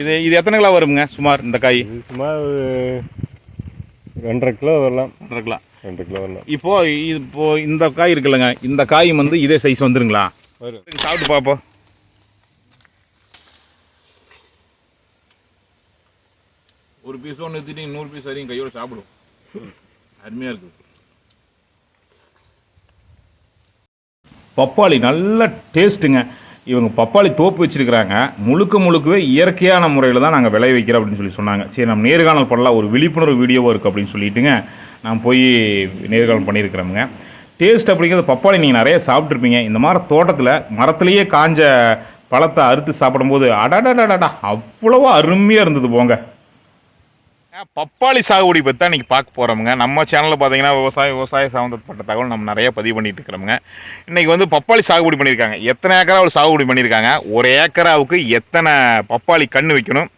இது இது எத்தனை கிலோ வருங்க சுமார் இந்த காய்? இது சுமார் ஒரு ரெண்டரை கிலோ வரலாம். ரெண்டரை கிலோ. ரெண்டு கிலோ வரலாம். இப்போ இது இப்போ இந்த காய் இருக்குல்லங்க. இந்த காய் வந்து இதே சைஸ் வந்துருங்களா? வரும். சாப்பிட்டு பார்ப்போம் ஒரு பீஸ் ஒன்று எடுத்துட்டு நூறு பீஸ் வரையும் கையோட சாப்பிடும். அருமையாக இருக்குது பப்பாளி நல்ல டேஸ்ட்டுங்க இவங்க பப்பாளி தோப்பு வச்சுருக்கிறாங்க. முழுக்க முழுக்கவே இயற்கையான முறையில் தான் நாங்கள் விளைய வைக்கிறோம் அப்படின்னு சொல்லி சொன்னாங்க. சரி நம்ம நேர்காணல் பண்ணலாம். ஒரு விழிப்புணர்வு வீடியோவாக இருக்குது அப்படின்னு சொல்லிட்டுங்க நான் போய் நேர்காணல் பண்ணியிருக்கிறோமுங்க. டேஸ்ட் அப்படிங்கிறது பப்பாளி நீங்கள் நிறைய சாப்பிட்ருப்பீங்க இந்த மாதிரி தோட்டத்தில் மரத்துலேயே காஞ்ச பழத்தை அறுத்து சாப்பிடும்போது அடடடடடா அவ்வளோ அருமையாக இருந்தது போங்க. பப்பாளி சாகுபடி பற்றி தான் இன்றைக்கி பார்க்க போகிறோமுங்க நம்ம சேனலில் பார்த்தீங்கன்னா விவசாய விவசாய சம்மந்தப்பட்ட தகவல் நம்ம நிறையா பதிவு பண்ணிட்டு இருக்கிறோமுங்க. இன்றைக்கி வந்து பப்பாளி சாகுபடி பண்ணியிருக்காங்க. எத்தனை ஏக்கராவில் சாகுபடி பண்ணியிருக்காங்க? ஒரு ஏக்கராவுக்கு எத்தனை பப்பாளி கன்று வைக்கணும்?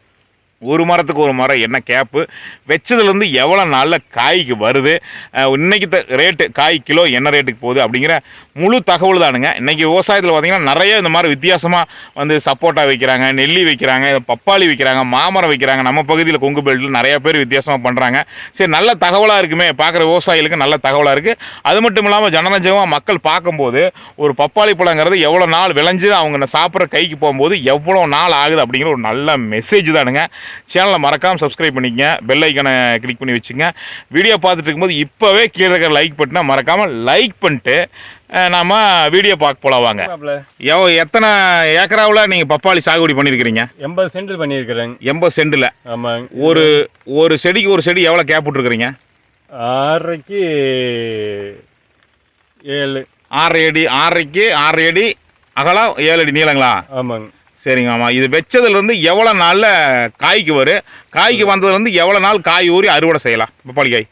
ஒரு மரத்துக்கு ஒரு மரம் என்ன கேப்பு? வச்சதுலேருந்து எவ்வளோ நாளில் காய்க்கு வருது? இன்றைக்கி த- ரேட்டு காய் கிலோ என்ன ரேட்டுக்கு போகுது? அப்படிங்கிற முழு தகவல் தானுங்க. இன்றைக்கி விவசாயத்தில் பார்த்திங்கன்னா நிறைய இந்த மாதிரி வித்தியாசமாக வந்து சப்போட்டா வைக்கிறாங்க நெல்லி வைக்கிறாங்க பப்பாளி வைக்கிறாங்க மாமரம் வைக்கிறாங்க. நம்ம பகுதியில் கொங்கு பெல்ட்டில் நிறையா பேர் வித்தியாசமாக பண்ணுறாங்க சரி நல்ல தகவலாக இருக்குமே. பார்க்குற விவசாயிகளுக்கு நல்ல தகவலாக இருக்குது அது மட்டும் இல்லாமல் ஜனநஞ்சமாக மக்கள் பார்க்கும்போது ஒரு பப்பாளி பழங்கிறது எவ்வளோ நாள் விளைஞ்சு அவங்க சாப்பிட்ற கைக்கு போகும்போது எவ்வளோ நாள் ஆகுது அப்படிங்கிற ஒரு நல்ல மெசேஜ் தானுங்க. சேனலை மறக்காமல் சப்ஸ்கிரைப் பண்ணிக்கங்க. பெல் ஐக்கனை கிளிக் பண்ணி வச்சுங்க வீடியோ பார்த்துட்டு இருக்கும்போது இப்போவே கீழே இருக்கிற லைக் பட்டனை மறக்காமல் லைக் பண்ணிட்டு நாம வீடியோ பார்க்க போலாம் வாங்க. எவ் எத்தனை ஏக்கராவில் நீங்கள் பப்பாளி சாகுபடி பண்ணியிருக்கிறீங்க எண்பது சென்டில் பண்ணியிருக்கிறேங்க எண்பது சென்டில் ஆமாங்க ஒரு ஒரு செடிக்கு ஒரு செடி எவ்வளோ கேப் விட்ருக்குறீங்க ஆறரைக்கு ஏழு. ஆறரை அடி ஆறரைக்கு ஆறரை அடி அகலம் ஏழு அடி நீளங்களா? ஆமாங்க. சரிங்க ஆமாம் இது வச்சதுலேருந்து எவ்வளோ நாளில் காய்க்கு வரும் காய்க்கு வந்ததுலேருந்து எவ்வளோ நாள் காய் ஊறி அறுவடை செய்யலாம்? பப்பாளி காய்.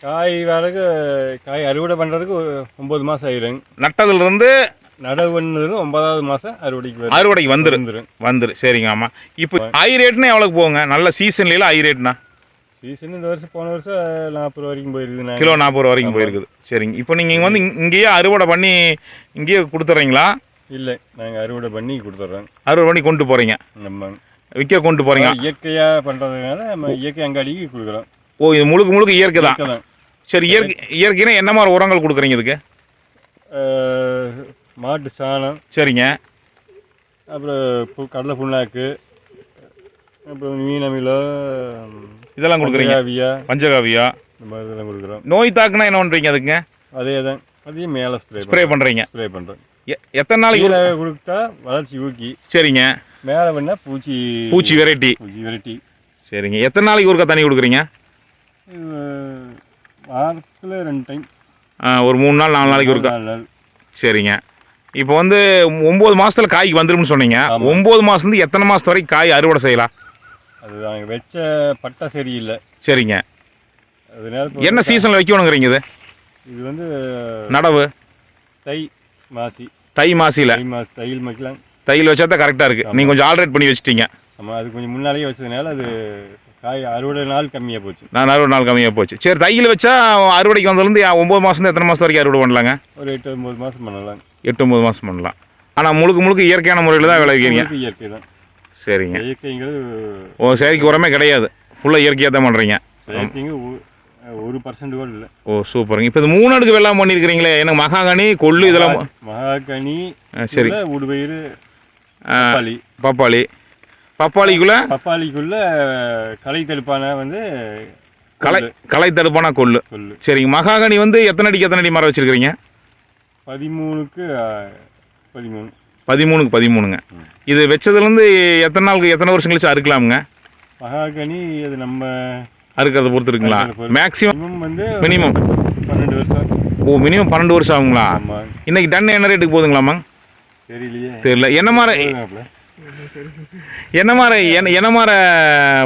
காய் வரக்கு காய் அறுவடை பண்ணுறதுக்கு ஒம்பது மாதம் ஆயிருங்க நட்டதுலேருந்து நடவு பண்ணதுக்கு ஒன்பதாவது மாதம் அறுவடைக்கு வரும். அறுவடைக்கு வந்துடும் வந்துரு. சரிங்க ஆமாம் இப்போ ஹை ரேட்னா எவ்வளோக்கு போகுங்க? நல்ல சீசன்ல ஹை ரேட்னா சீசன் இந்த வருஷம் போன வருஷம் நாற்பது ரூபா வரைக்கும் போயிருக்குதுண்ணா கிலோ நாற்பது ரூபா வரைக்கும் போயிருக்குது. சரிங்க. இப்போ நீங்கள் வந்து இங்க- இங்கேயே அறுவடை பண்ணி இங்கேயே கொடுத்துட்றீங்களா இல்லை நாங்கள் அறுவடை பண்ணி கொடுத்துட்றோம் அறுவடை பண்ணி கொண்டு போகிறீங்க நம்ம விற்க கொண்டு போகிறீங்க இயற்கையாக பண்ணுறதுனால நம்ம இயற்கை அங்காடிக்கு கொடுக்குறோம். ஓ இது முழுக்க முழுக்க இயற்கை தான்? சரி இயற்கை இயற்கைனா என்ன மாதிரி உரங்கள் கொடுக்குறீங்க இதுக்கு? மாட்டு சாணம். சரிங்க. அப்புறம் கடலை புண்ணாக்கு. அப்புறம் மீனமிலோ இதெல்லாம் கொடுக்குறீங்க. ஆவியா பஞ்சகாவியா. இந்த மாதிரி இதெல்லாம் கொடுக்குறோம். நோய் தாக்குனா என்ன பண்ணுறீங்க அதுக்குங்க அதே தான். அதையும் மேலே ஸ்ப்ரே ஸ்ப்ரே பண்ணுறீங்க ஸ்ப்ரே பண்ணுறோம் எத்தனை நாளைக்கு கொடுத்தா வளர்ச்சி ஊக்கி. சரிங்க. மேலே பண்ணால் பூச்சி பூச்சி வெரைட்டி. பூச்சி வெரைட்டி. சரிங்க. எத்தனை நாளைக்கு ஒருக்கா தண்ணி கொடுக்குறீங்க? வாரத்தில் ரெண்டு டைம். ஒரு மூணு நாள் நாலு நாளைக்கு ஒருக்கா சரிங்க. இப்போ வந்து ஒம்பது மாசத்துல காய்க்கு வந்துரும்னு சொன்னீங்க. ஒம்பது மாசத்துலேருந்து எத்தனை மாதத்து வரைக்கும் காய் அறுவடை செய்யலாம்? அது நாங்கள் வச்ச பட்டை சரியில்லை. சரிங்க. என்ன சீசனில் வைக்கணுங்கிறீங்க இது? இது வந்து நடவு. தை மாசி. தை மாசியில் தை மாசி தையில் வைக்கலாம் தையில் வச்சா தான் கரெக்டாக இருக்குது நீங்கள் கொஞ்சம் ஆல்ரெட் பண்ணி வச்சிட்டீங்க. ஆமாம் அது கொஞ்சம் முன்னாலேயே வச்சதுனால அது காய் அறுவடை நாள் கம்மியாக போச்சு. நான் அறுவடை நாள் கம்மியாக போச்சு. சரி தையில் வச்சா அறுவடைக்கு வந்ததுலேருந்து ஒம்பது மாதம் எத்தனை மாதம் வரைக்கும் அறுவடை பண்ணலாங்க? ஒரு எட்டு ஒம்பது மாதம் பண்ணலாம் எட்டு ஒம்பது மாதம் பண்ணலாம். ஆனால் முழுக்க முழுக்க இயற்கையான முறையில் தான் விளைவிக்கிறீங்க இயற்கை தான். சரிங்க. இயற்கைங்கிறது ஓ செயற்கை உரமே கிடையாது. ஃபுல்லாக இயற்கையாக தான் பண்ணுறீங்க ஒரு பர்சன்ட் கூட இல்லை. ஓ சூப்பருங்க. இப்போ இது மூணு அடுக்கு வெள்ளாம பண்ணியிருக்கிறீங்களே. எனக்கு மகாகனி கொள்ளு இதெல்லாம் மகாகனி சரி. உடுபயிறு பப்பாளி. பப்பாளி. பப்பாளிக்குள்ள? பப்பாளிக்குள்ள களை தடுப்பான வந்து களை களை தடுப்பானா கொள்ளு. சரிங்க. மகாகனி வந்து எத்தனை அடிக்கு எத்தனை அடி மரம் வச்சிருக்கிறீங்க? பதிமூணுக்கு பதிமூணு. பதிமூணுக்கு பதிமூணுங்க. இது வச்சதுலேருந்து எத்தனை நாளுக்கு எத்தனை வருஷம் கழிச்சு அறுக்கலாமுங்க? மகாகனி அது நம்ம அறுக்கிறத பொறுத்து. இருக்குங்களா. மேக்ஸிமம் மினிமம் வந்து மினிமம் பன்னெண்டு வருஷம் ஓ மினிமம் பன்னெண்டு வருஷம் ஆகுங்களா? இன்னைக்கு டன் என்ன ரேட்டுக்கு போகுதுங்களாமா தெரியலையே. தெரியல. என்ன மாதிரி. என்ன மாதிரி என்ன என்ன மாதிரி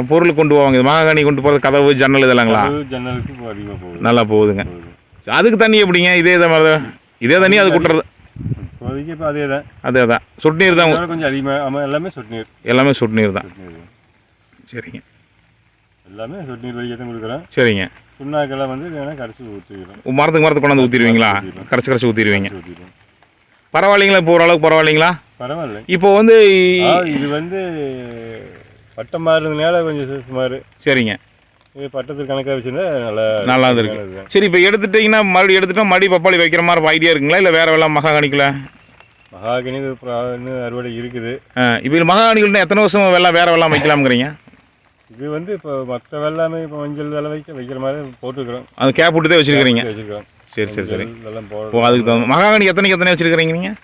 பொருள் கொண்டு போவாங்க? இது மகாகனி கொண்டு போகிறது கதவு ஜன்னல் இதெல்லாங்களா? கதவு, ஜன்னலுக்கு இப்போ அதிகமாக போகுது. நல்லா போகுதுங்க. போகுது. அதுக்கு தண்ணி எப்படிங்க? இதே இதை மாதிரி தான். இதே தண்ணி அது குட்டுறது. இப்போதைக்கு இப்போ அதே தான். அதே தான். சொட்டு நீர் தான் கொஞ்சம் அதிகமாக எல்லாமே சொட்டு நீர். எல்லாமே சொட்டு நீர் தான். சரிங்க. எல்லாமே சொட்டு நீர் வழியாக தான் கொடுக்குறோம் சரிங்க. புண்ணாக்கெல்லாம் வந்து வேணால் கரைச்சி ஊற்றிக்கிறோம் மரத்துக்கு மரத்துக்கு கொண்டாந்து ஊற்றிடுவீங்களா. கரைச்சி கரைச்சி ஊற்றிடுவீங்க பரவாயில்லைங்களா? இப்போ ஓரளவுக்கு பரவாயில்லைங்களா? பரவாயில்ல. இப்போ வந்து இது வந்து பட்டம் மாறுறதுனால கொஞ்சம் சுமார். சரிங்க. பட்டத்துக்கு கணக்காக வச்சுருந்தா நல்லா நல்லா இருக்கு. சரி இப்போ எடுத்துட்டீங்கன்னா மறுபடியும் எடுத்துட்டா மறுபடியும் பப்பாளி வைக்கிற மாதிரி ஐடியா இருக்குங்களா? இல்லை வேற மகாகனி அப்புறம் இன்னும் அறுவடை இருக்குது. இப்போ இது மகாகணிக்குள்ள எத்தனை வருஷம் வெள்ளம் வேற வெள்ளம் வைக்கலாம்ங்கிறீங்க இது வந்து இப்போ மற்ற வெள்ளாமை இப்போ மஞ்சள் தலை வைக்க வைக்கிற மாதிரி போட்டுருக்குறோம். அது கேப் விட்டுதே வச்சிருக்கிறீங்க? வச்சுருக்கோம் சரி சரி சரி. எல்லாம் ஓ போடுறோம் அதுக்கு தகுந்த மகாகனி எத்தனைக்கு எத்தனை வச்சிருக்கிறீங்க நீங்கள்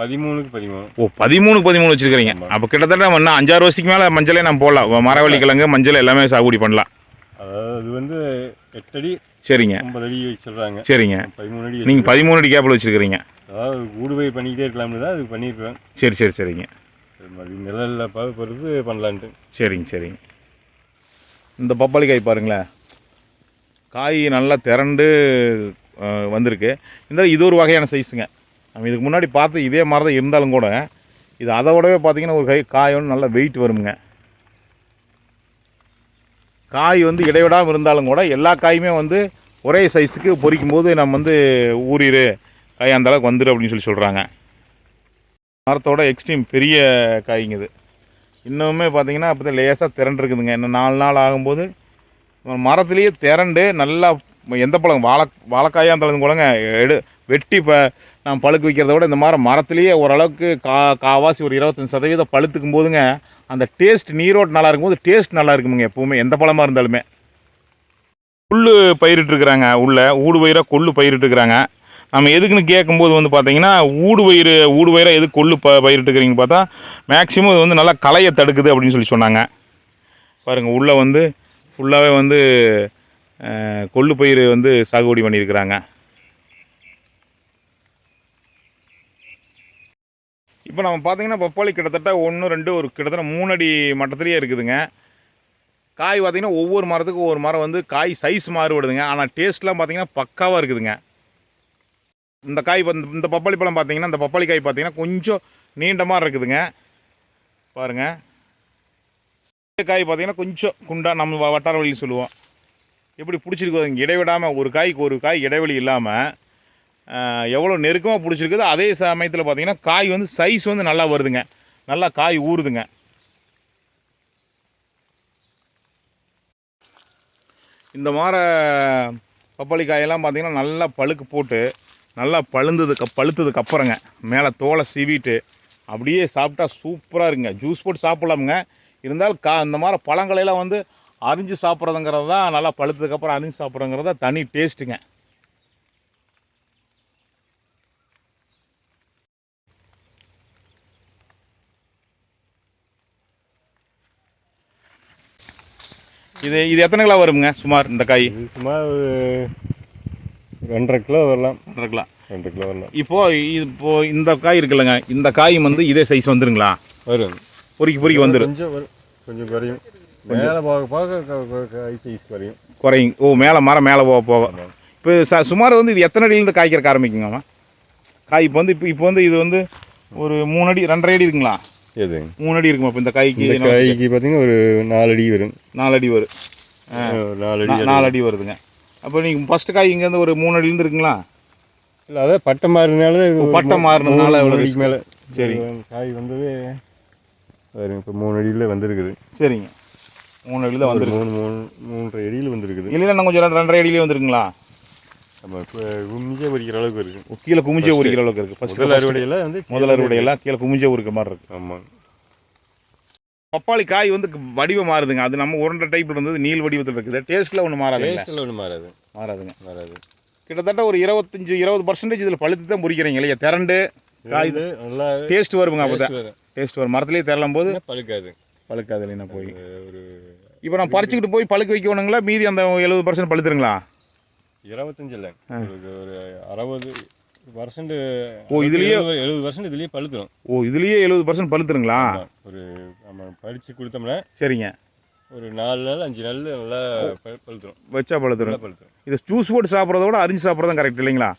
பதிமூணுக்கு பதிமூணு. ஓ பதிமூணுக்கு பதிமூணு வச்சிருக்கிறீங்க. அப்போ கிட்டத்தட்ட இன்னும் அஞ்சாறு வருஷத்துக்கு மேலே மஞ்சளே நம்ம போடலாம். மரவள்ளி கிழங்கு மஞ்சள் எல்லாமே சாகுபடி பண்ணலாம். அதாவது அது வந்து எட்டடி சரிங்க. ஒன்பது அடி வச்சிடுறாங்க. சரிங்க. பதிமூணு அடி நீங்கள் பதிமூணு அடி கேப்பில் வச்சிருக்கிறீங்க. அதாவது ஊடுபை பண்ணிக்கிட்டே இருக்கலாம்னு தான் அது பண்ணியிருக்கேன் சரி சரி சரிங்க. நிழலில் பொறுத்து பண்ணலான்ட்டு. சரிங்க சரிங்க. இந்த பப்பாளி காய் பாருங்களேன். காய் நல்லா திரண்டு வந்திருக்கு. இந்த இது ஒரு வகையான சைஸுங்க நம்ம இதுக்கு முன்னாடி பார்த்து இதே மாதிரி தான் இருந்தாலும் கூட இது அதை விடவே பார்த்தீங்கன்னா ஒரு கை காய் நல்லா வெயிட் வருங்க காய் வந்து இடைவிடாமல் இருந்தாலும் கூட எல்லா காயுமே வந்து ஒரே சைஸுக்கு பொரிக்கும் போது நம்ம வந்து ஊறிடு காய் அந்தளவுக்கு வந்துடு அப்படின்னு சொல்லி சொல்கிறாங்க மரத்தோட எக்ஸ்ட்ரீம் பெரிய காய்ங்க இது. இன்னுமே பார்த்தீங்கன்னா அப்போ தான் லேசாக திரண்டுருக்குதுங்க. இன்னும் நாலு நாள் ஆகும்போது மரத்துலேயே திரண்டு நல்லா எந்த பழம் வாழை வாழைக்காயாக இருந்தாலும் கூடங்க எடு வெட்டி இப்போ நான் பழுக்க வைக்கிறத விட இந்த மாதிரி மரத்துலேயே ஓரளவுக்கு கா காவாசி ஒரு இருபத்தஞ்சி சதவீதம் பழுத்துக்கும் போதுங்க அந்த டேஸ்ட் நீரோட்டு நல்லா இருக்கும்போது டேஸ்ட் நல்லா இருக்குமுங்க எப்போவுமே எந்த பழமாக இருந்தாலுமே. புல் பயிரிட்டுருக்குறாங்க உள்ளே ஊடு பயிராக கொள்ளு பயிரிட்டுருக்குறாங்க. நம்ம எதுக்குன்னு கேட்கும்போது வந்து பார்த்தீங்கன்னா ஊடு பயிர் ஊடு பயிராக எது கொள்ளு ப பயிரிட்டுக்கிறீங்க பார்த்தா மேக்ஸிமம் இது வந்து நல்லா களையை தடுக்குது அப்படின்னு சொல்லி சொன்னாங்க. பாருங்கள் உள்ளே வந்து ஃபுல்லாகவே வந்து கொள்ளு பயிர் வந்து சாகுபடி பண்ணியிருக்கிறாங்க. இப்போ நம்ம பார்த்தீங்கன்னா பப்பாளி கிட்டத்தட்ட ஒன்று ரெண்டு ஒரு கிட்டத்தட்ட மூணு அடி மட்டத்துலேயே இருக்குதுங்க. காய் பார்த்தீங்கன்னா ஒவ்வொரு மரத்துக்கும் ஒவ்வொரு மரம் வந்து காய் சைஸ் மாறுபடுதுங்க. ஆனால் டேஸ்ட்லாம் பார்த்திங்கன்னா பக்காவாக இருக்குதுங்க. இந்த காய் வந்து இந்த பப்பாளி பழம் பார்த்தீங்கன்னா இந்த பப்பாளி காய் பார்த்தீங்கன்னா கொஞ்சம் நீண்ட மாதிரி இருக்குதுங்க. பாருங்கள் இந்த காய் பார்த்தீங்கன்னா கொஞ்சம் குண்டா நம்ம வ- வட்டார வழியில் சொல்லுவோம். எப்படி பிடிச்சிருக்கு இங்கே இடைவிடாமல் ஒரு காய்க்கு ஒரு காய் இடைவெளி இல்லாமல் எவ்வளோ நெருக்கமாக பிடிச்சிருக்குது அதே சமயத்தில் பார்த்தீங்கன்னா காய் வந்து சைஸ் வந்து நல்லா வருதுங்க. நல்லா காய் ஊறுதுங்க. இந்த மாதிரி பப்பாளி காயெல்லாம் பார்த்தீங்கன்னா நல்லா பழுக்கு போட்டு நல்லா பழுந்ததுக்கு பழுத்ததுக்கு அப்புறங்க மேலே தோலை சீவிட்டு அப்படியே சாப்பிட்டா சூப்பராக இருக்குங்க. ஜூஸ் போட்டு சாப்பிட்லாமுங்க. இருந்தாலும் கா இந்த மாதிரி பழங்களையெல்லாம் வந்து அரிஞ்சு சாப்பிட்றதுங்கிறது தான் நல்லா பழுத்ததுக்கப்புறம் அரிஞ்சு சாப்பிட்றதுங்கிறது தான் தனி டேஸ்ட்டுங்க இது இது எத்தனை கிலோ வருங்க சுமார் இந்த காய்? சுமார் ரெண்டரை கிலோ வரலாம். இருக்கலாம் ரெண்டு கிலோ வரலாம். இப்போ இது இப்போ இந்த காய் இருக்குல்லங்க. இந்த காய் வந்து இதே சைஸ் வந்துருங்களா? வரும் பொறிக்கு பொறிக்கு வந்துடும் கொஞ்சம் வரும். கொஞ்சம் குறையும். மேலே போக போக கை சைஸ் குறையும். குறையும். ஓ மேலே மரம் மேலே போக போக. இப்போ ச சுமார் வந்து இது எத்தனை அடியிலேருந்து காய்க்கிறக்க ஆரம்பிக்குங்கம்மா? காய் இப்போ வந்து இப்போ இப்போ வந்து இது வந்து ஒரு மூணு அடி ரெண்டரை அடி இருக்குங்களா? எது மூணு அடி இருக்குமா? இப்போ இந்த காய்க்கு காய்க்கு பார்த்தீங்கன்னா ஒரு நாலு அடி வரும். நாலு அடி வரும். நாலு அடி நாலு அடி வருதுங்க. அப்போ நீங்கள் ஃபஸ்ட்டு காய் இங்கேருந்து ஒரு மூணு அடியிலேருந்து இருக்குங்களா இல்லை அதான் பட்டம் மாறினால மாறுனதுனால இவ்வளவு அடிக்கு மேலே. சரி. காய் வந்தது இப்போ மூணு அடியில் வந்திருக்குது. சரிங்க. மூணு அடியில் வந்துருக்கு. மூணு மூணு மூன்றரை அடியில் வந்திருக்குது. இல்லை இன்னும் கொஞ்சம் ரெண்டு ரெண்டரை அடியிலே வந்துருக்குங்களா? நம்ம இப்போ குமிஞ்சே பறிக்கிற அளவுக்கு இருக்கு. ஓ, கீழே குமிஞ்சே உரிக்கிற அளவுக்கு இருக்குது ஃபஸ்ட்டு அறுவடையில் வந்து முதல் அறுவடையெல்லாம் கீழே குமிஞ்சே உரிக்கிற மாதிரி இருக்குது ஆமாம் பப்பாளி காய் வந்து வடிவம் மாறுதுங்க. அது நம்ம உருண்டை டைப்ல இருந்தது நீள் வடிவத்தில் இருக்குது. டேஸ்ட்டில் ஒன்றும் மாறாதுங்க டேஸ்ட்டில் ஒன்றும் மாறாது. மாறாதுங்க. மாறாது. கிட்டத்தட்ட ஒரு இருபத்தஞ்சு இருபது பர்சன்டேஜ் இதில் பழுத்து தான் முறிக்கிறீங்க இல்லையா? திரண்டு காய் நல்லா டேஸ்ட் வருங்க அப்போ வரும். டேஸ்ட் வரும். மரத்துலேயே திரளும் போது பழுக்காது. பழுக்காது இல்லைன்னா போய். ஒரு இப்போ நான் பறிச்சுக்கிட்டு போய் பழுக்க வைக்கணுங்களா? மீதி அந்த எழுபது பர்சன்ட் பழுத்துருங்களா? இருபத்தஞ்சு இல்லை ஒரு அறுபது பர்சன்ட் ஓ, இதுலயே- எழுபது பர்சன்ட் இதுலேயே பழுத்துரும். ஓ இதுலேயே எழுபது பர்சன்ட் பழுத்துருங்களா. ஒரு நம்ம பறித்து கொடுத்தோம்னா சரிங்க. ஒரு நாலு நாள் அஞ்சு நாள் நல்லா பழுத்துரும். வச்சா பழுத்துரும். பழுத்துரும். இது ஜூஸ் போட்டு சாப்பிட்றத விட அரிஞ்சு சாப்பிட்றது தான் கரெக்ட் இல்லைங்களா?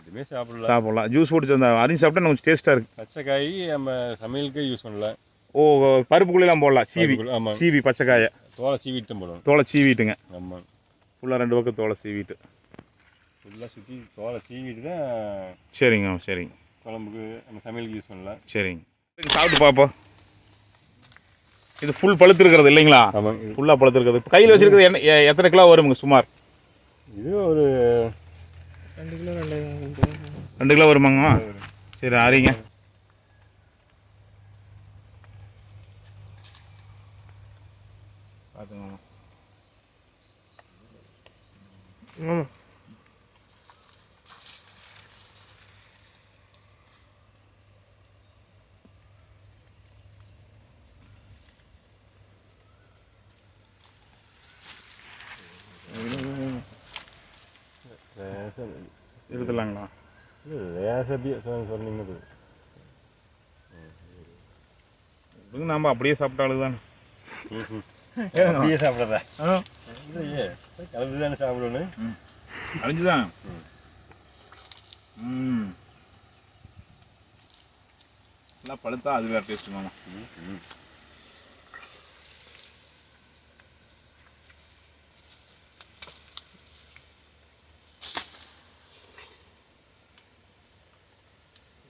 எதுவுமே சாப்பிடலாம் சாப்பிடலாம். ஜூஸ் போட்டு அந்த அரிஞ்சு சாப்பிட்டா கொஞ்சம் டேஸ்ட்டாக இருக்குது பச்சை காய் நம்ம சமையலுக்கே யூஸ் பண்ணலாம் ஓ பருப்புக்குள்ளெல்லாம் போடலாம். சீவி ஆமாம் சீவி பச்சைக்காயை. தோலை சீவிட்டு தான் போடணும். தோலை சீவிட்டுங்க. ஆமாம் ஃபுல்லாக ரெண்டு பக்கம் தோலை சீவிட்டு. ஃபுல்லாக சுற்றி தோலை சீவிட்டு தான் சரிங்க சரிங்க. குழம்புக்கு நம்ம சமையலுக்கு யூஸ் பண்ணலாம் சரிங்க. சாப்பிட்டு பார்ப்போம் இது ஃபுல் பழுத்து இருக்கிறது இல்லைங்களா ஃபுல்லாக பழுத்து இருக்கிறது இப்போ கையில் வச்சிருக்கிறது என்ன எ- எத்தனை கிலோ வருங்க சுமார்? இது ஒரு ரெண்டு கிலோ வருமாங்க? சரி அறிங்க பார்த்துங்க ஆமாம் எடுத்துலாங்களா இல்லை சொ- சொன்னீங்க நாம் அப்படியே சாப்பிட்டாலும் தானே. அப்படியே சாப்பிட்றதா? இல்லையே. கலந்து தானே சாப்பிடணும். அழிஞ்சுதான் ம். நல்லா பழுத்தா அது வேறு டேஸ்ட் மாமா. ம்.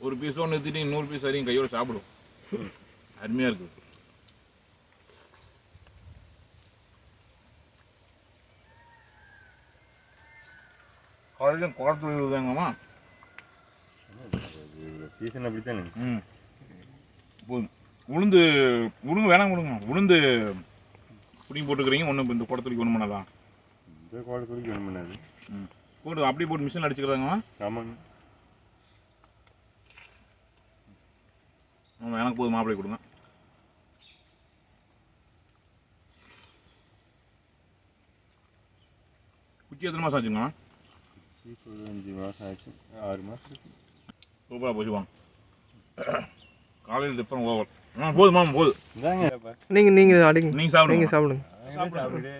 ஒரு பீஸ் ஒன்று எடுத்துட்டு இன்னொரு பீஸ் வரையும் கையோட சாப்பிடும். அருமையாக இருக்குது காலையில் குளத்து விழுதாங்கம்மா சீசன் அப்படி தானே ம். போதும். உளுந்து உளுந்து வேணாம் கொடுங்க. உளுந்து புடிங்கி போட்டுக்கிறீங்க. ஒன்று இந்த குடத்துக்கு ஒன்று பண்ணதான் இந்த கோழி குடிக்க ஒன்றும் பண்ணாது. ம். போட்டு அப்படியே போட்டு மிஷின் அடிச்சுக்கிறாங்கம்மா. ஆமாங்க. எனக்கு போதும் மாப்பிள்ளை கொடுங்க. குச்சி எத்தனை மாதம் ஆச்சுங்க அஞ்சு மாதம் ஆச்சு. ஆறு மாதம் சூப்பராக போச்சு வாங்க. காலையில் டிஃபன் ஓவர். ஆ போதும் மாமா போதும். இந்தாங்க நீங்கள் நீங்கள் அடிங்க. நீங்கள் சாப்பிடுங்க. நீங்கள் சாப்பிடுங்க. சாப்பிடே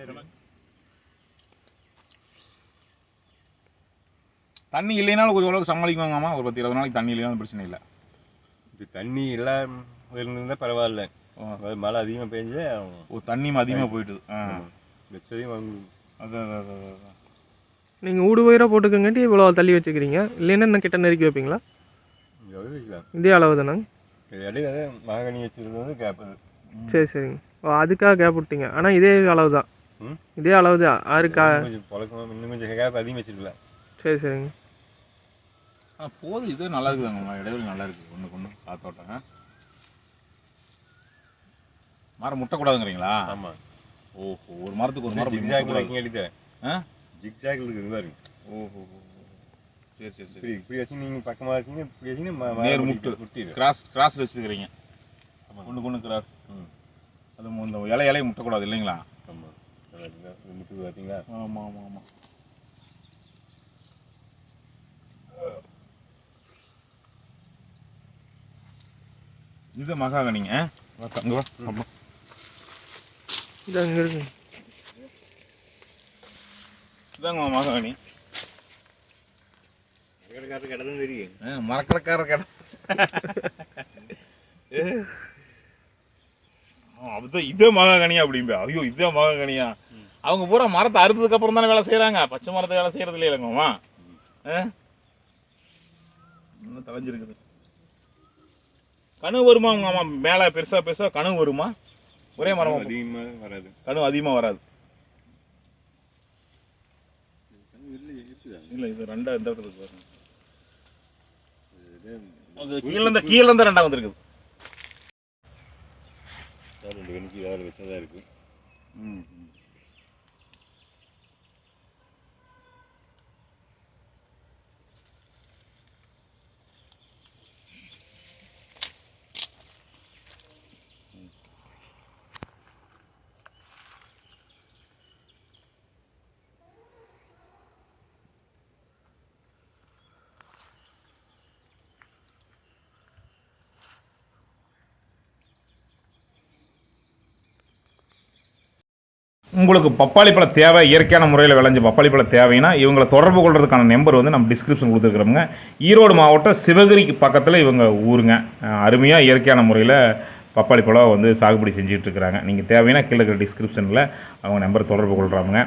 தண்ணி இல்லைனாலும் கொஞ்சம் ஓரளவுக்கு சமாளிக்குவாங்கம்மா ஒரு பத்து இருபது நாளைக்கு தண்ணி இல்லைனாலும் பிரச்சனை இல்லை. இது தண்ணி எல்லாம் இருந்திருந்தால் பரவாயில்ல. அது மழை அதிகமாக பெஞ்சு ஓ தண்ணி அதிகமாக போயிட்டுது. வச்சதையும் வாங்க. அதான் அதான் நீங்கள் ஊடு பயிராக போட்டுக்கங்காட்டி இவ்வளோ தள்ளி வச்சுக்கிறீங்க. இல்லைன்னா இன்னும் கிட்ட நெருக்கி வைப்பீங்களா? இதே அளவு தானங்க இடையில அதை மாங்கனி வச்சுருந்தது வந்து கேப் சரி சரிங்க. ஓ அதுக்காக கேப் விட்டீங்க. ஆனால் இதே அளவு தான் ம்? இதே அளவு தான் ஆறுக்கா கொஞ்சம் பழக்கமாக இன்னும் கொஞ்சம் கேப் அதிகம் வச்சிருக்கலாம் சரி சரிங்க. ஆ போதும் இது நல்லா இருக்குதாங்கம்மா இடைவெளி நல்லா இருக்குது ஒன்று கொண்டு காத்தோட்டங்க மரம் முட்டக்கூடாதுங்கிறீங்களா? ஆமாம் ஓஹோ ஒரு மரத்துக்கு ஒரு மரம் ஜிக்ஜாக். வைக்கிங்க அடித்தேன். ஆ? ஜிக்ஜாக் இருக்குது பாருங்க. ஓஹோ சரி சரி சரி. இப்படி வச்சு நீங்கள் பக்கமாக வச்சிங்க இப்படி வச்சிங்கன்னா நேர் முட்டு. முட்டிடு. கிராஸ் கிராஸ் வச்சுக்கிறீங்க. ஆமாம். ஒன்று கொண்டு கிராஸ் ம். அது இந்த இலை இலையை முட்டக்கூடாது இல்லைங்களா? ஆமாம் முட்டு பார்த்தீங்களா ஆமாம் ஆமாம் ஆமாம் இது மகாகனிங்க. வா அங்கே வா. இது அங்கே இருக்குங்க இதாங்க மகாகனி. மரக்கடைக்கார கடை அதுதான் இதே மகாகனியா அப்படிம்பா. ஐயோ இதே மகாகனியா. அவங்க பூரா மரத்தை அறுத்ததுக்கு அப்புறம் தானே வேலை செய்கிறாங்க பச்சை மரத்தை வேலை செய்கிறது இல்லைங்களா இன்னும் தலைஞ்சிருக்குது கனவு வருமா? உங்க அம்மா மேலே பெருசா பெருசா கனவு வருமா? ஒரே மரம் அதிகமாக வராது. கனவு அதிகமாக வராது. இல்லை இது ரெண்டா இந்த இடத்துல பாருங்க. கீழே கீழே இருந்து ரெண்டா வந்திருக்குது. ரெண்டு கணிக்கு ஏதாவது வச்சதா இருக்கு. ம். உங்களுக்கு பப்பாளி பழம் தேவை இயற்கையான முறையில் விளைஞ்ச பப்பாளி பழம் தேவைன்னா இவங்களை தொடர்பு கொள்வதுக்கான நம்பர் வந்து நம்ம டிஸ்கிரிப்ஷன் கொடுத்துருக்குறோங்க ஈரோடு மாவட்டம் சிவகிரிக்கு பக்கத்தில் இவங்க ஊருங்க. அருமையாக இயற்கையான முறையில் பப்பாளி பழம் வந்து சாகுபடி செஞ்சுட்டு நீங்கள் தேவையான கீழே இருக்கிற டிஸ்கிரிப்ஷனில் அவங்க நம்பர் தொடர்பு கொள்கிறாங்க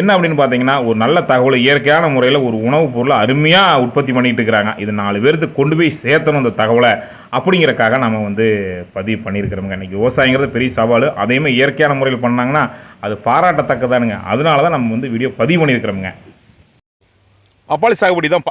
என்ன அப்படின்னு பார்த்தீங்கன்னா ஒரு நல்ல தகவலை இயற்கையான முறையில் ஒரு உணவுப் பொருளை அருமையாக உற்பத்தி பண்ணிகிட்டு இருக்கிறாங்க இது நாலு பேர்த்துக்கு கொண்டு போய் சேர்த்தணும் இந்த தகவலை அப்படிங்கிறக்காக நம்ம வந்து பதிவு பண்ணியிருக்கிறோமுங்க. இன்றைக்கி விவசாயங்கிறது பெரிய சவால். அதையுமே இயற்கையான முறையில் பண்ணாங்கன்னா அது பாராட்டத்தக்கதானுங்க. அதனால தான் நம்ம வந்து வீடியோ பதிவு பண்ணியிருக்கிறோமுங்க. பப்பாளி சாகுபடி தான்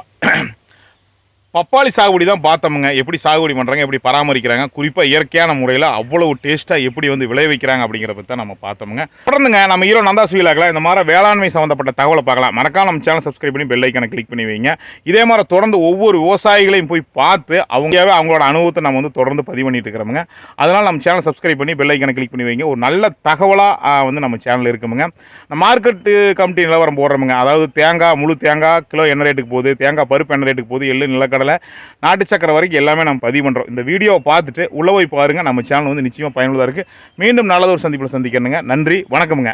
பப்பாளி சாகுபடி தான் பார்த்தோமுங்க. எப்படி சாகுபடி பண்ணுறாங்க எப்படி பராமரிக்கிறாங்க குறிப்பாக இயற்கையான முறையில் அவ்வளவு டேஸ்ட்டாக எப்படி வந்து விளைவிக்கிறாங்க அப்படிங்கிறத பற்றி தான் நம்ம பார்த்தோமுங்க. தொடர்ந்துங்க நம்ம ஹீரோ நந்தா சுவிலாக்கில் இந்த மாதிரி வேளாண்மை சம்மந்தப்பட்ட தகவலை பார்க்கலாம். மறக்காம நம்ம சேனல் சப்ஸ்கிரைப் பண்ணி பெல் ஐக்கனை கிளிக் பண்ணி வைங்க. இதே மாதிரி தொடர்ந்து ஒவ்வொரு விவசாயிகளையும் போய் பார்த்து அவங்கவே அவங்களோட அனுபவத்தை நம்ம வந்து தொடர்ந்து பதிவு பண்ணிட்டு இருக்கிறோமுங்க. அதனால் நம்ம சேனல் சப்ஸ்கிரைப் பண்ணி பெல் ஐக்கனை கிளிக் பண்ணி வைங்க. ஒரு நல்ல தகவலாக வந்து நம்ம சேனல் இருக்குமுங்க. மார்க்கெட்டு கமிட்டி நிலவரம் போடுறோமுங்க. அதாவது தேங்காய் முழு தேங்காய் கிலோ என்ன ரேட்டுக்கு போகுது? தேங்காய் பருப்பு என்ன ரேட்டுக்கு போகுது? எள்ளு கடலை நாட்டு சக்கரை வரைக்கும் எல்லாமே நம்ம பதிவு பண்ணுறோம் இந்த வீடியோவை பார்த்துட்டு உள்ள போய் பாருங்கள் நம்ம சேனல் வந்து நிச்சயமாக பயனுள்ளதாக இருக்குது மீண்டும் நல்லதொரு சந்திப்பில் சந்திக்கணுங்க நன்றி. வணக்கமுங்க.